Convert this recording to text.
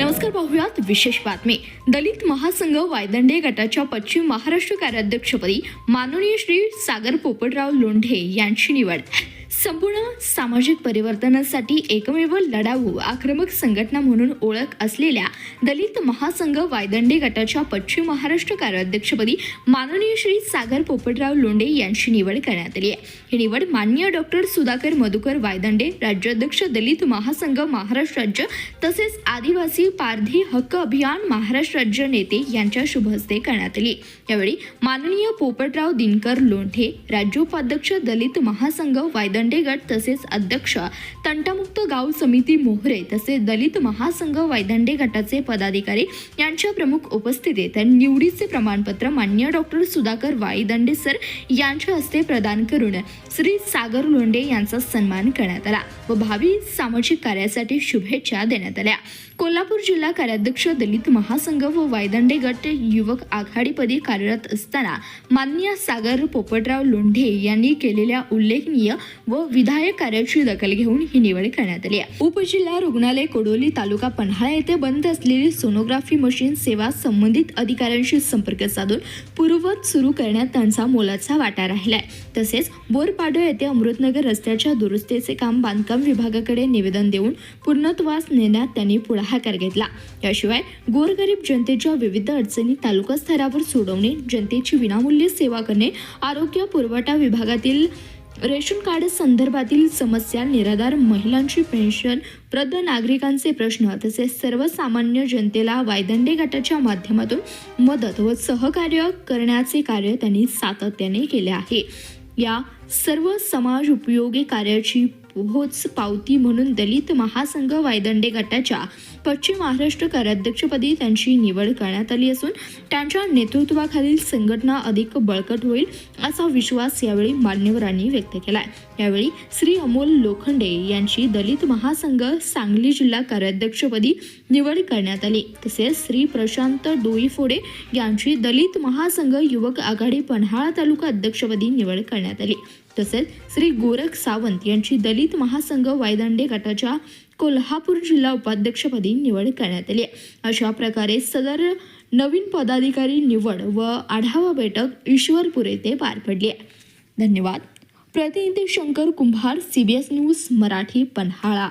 नमस्कार पाहुयात विशेष बातमी. दलित महासंघ वायदंडे गटाच्या पश्चिम महाराष्ट्र कार्याध्यक्षपदी माननीय श्री सागर पोपटराव लोंढे यांची निवड. संपूर्ण सामाजिक परिवर्तनासाठी एकमेव लढाऊ आक्रमक संघटना म्हणून ओळख असलेल्या दलित महासंघ वायदंडे गटाच्या पश्चिम महाराष्ट्र कार्याध्यक्षपदी माननीय श्री सागर पोपटराव लोंढे यांची निवड करण्यात आली आहे. ही निवड मान्य डॉक्टर सुधाकर मधुकर वायदंडे राज्याध्यक्ष दलित महासंघ महाराष्ट्र राज्य तसेच आदिवासी पारधी हक्क अभियान महाराष्ट्र राज्य नेते यांच्या शुभ हस्ते करण्यात आली. यावेळी माननीय पोपटराव दिनकर लोंढे राज्योपाध्यक्ष दलित महासंघ वायदंडे गट तसेच अध्यक्ष तंटामुक्त गाव समिती मोहरे तसेच दलित महासंघ वायदंडे गटाचे पदाधिकारी यांच्या प्रमुख उपस्थितीत निवडीचे प्रमाणपत्र मान्य डॉक्टर सुधाकर वाईदंडे सर यांच्या हस्ते प्रदान करून श्री सागर लोंढे यांचा सन्मान करण्यात आला व भावी सामाजिक कार्यासाठी शुभेच्छा देण्यात आल्या. कोल्हापूर जिल्हा कार्याध्यक्ष दलित महासंघ व वायदंडे गट युवक आघाडीपदी कार्यरत असताना मान्य सागर पोपटराव लोंढे यांनी केलेल्या उल्लेखनीय व विधायक कार्याची दखल घेऊन ही निवड करण्यात आली आहे. उपजिल्हा रुग्णालय कोडोली तालुका पन्हाळा येथे बंद असलेली सोनोग्राफी मशीन सेवा संबंधित अधिकाऱ्यांशी संपर्क साधून पूर्ववत सुरू करण्यात त्यांचा मोलाचा वाटा राहिलाय. तसेच बोरपाडो येथे अमृतनगर रस्त्याच्या दुरुस्तीचे काम बांधकाम विभागाकडे निवेदन देऊन पूर्णत्वास नेण्यात त्यांनी पुढाकार घेतला. याशिवाय गोरगरीब जनतेच्या विविध अडचणी तालुका स्तरावर सोडवणे जनतेची विनामूल्य सेवा करणे आरोग्य पुरवठा विभागातील रेशन कार्ड संदर्भातील समस्या निराधार महिलांची पेन्शन वृद्ध नागरिकांचे प्रश्न तसेच सर्वसामान्य जनतेला वायदंडे गटाच्या माध्यमातून मदत व सहकार्य करण्याचे कार्य त्यांनी सातत्याने केले आहे. या सर्व समाज उपयोगी कार्याची पोहोच पावती म्हणून दलित महासंघ वायदंडे गटाच्या पश्चिम महाराष्ट्र कार्याध्यक्षपदी त्यांची निवड करण्यात आली असून त्यांच्या नेतृत्वाखालील संघटना अधिक बळकट होईल असा विश्वास यावेळी मान्यवरांनी व्यक्त केलाय. यावेळी श्री अमोल लोखंडे यांची दलित महासंघ सांगली जिल्हा कार्याध्यक्षपदी निवड करण्यात आली. तसेच श्री प्रशांत डोईफोडे यांची दलित महासंघ युवक आघाडी पन्हाळा तालुका अध्यक्षपदी निवड करण्यात आली. तसेच श्री गोरख सावंत यांची दलित महासंघ वायदांडे गटाच्या कोल्हापूर जिल्हा उपाध्यक्षपदी निवड करण्यात आली आहे. अशा प्रकारे सदर नवीन पदाधिकारी निवड व आढावा बैठक ईश्वरपूर येथे पार पडली आहे. धन्यवाद. प्रतिनिधी शंकर कुंभार सीबीएस न्यूज मराठी पन्हाळा.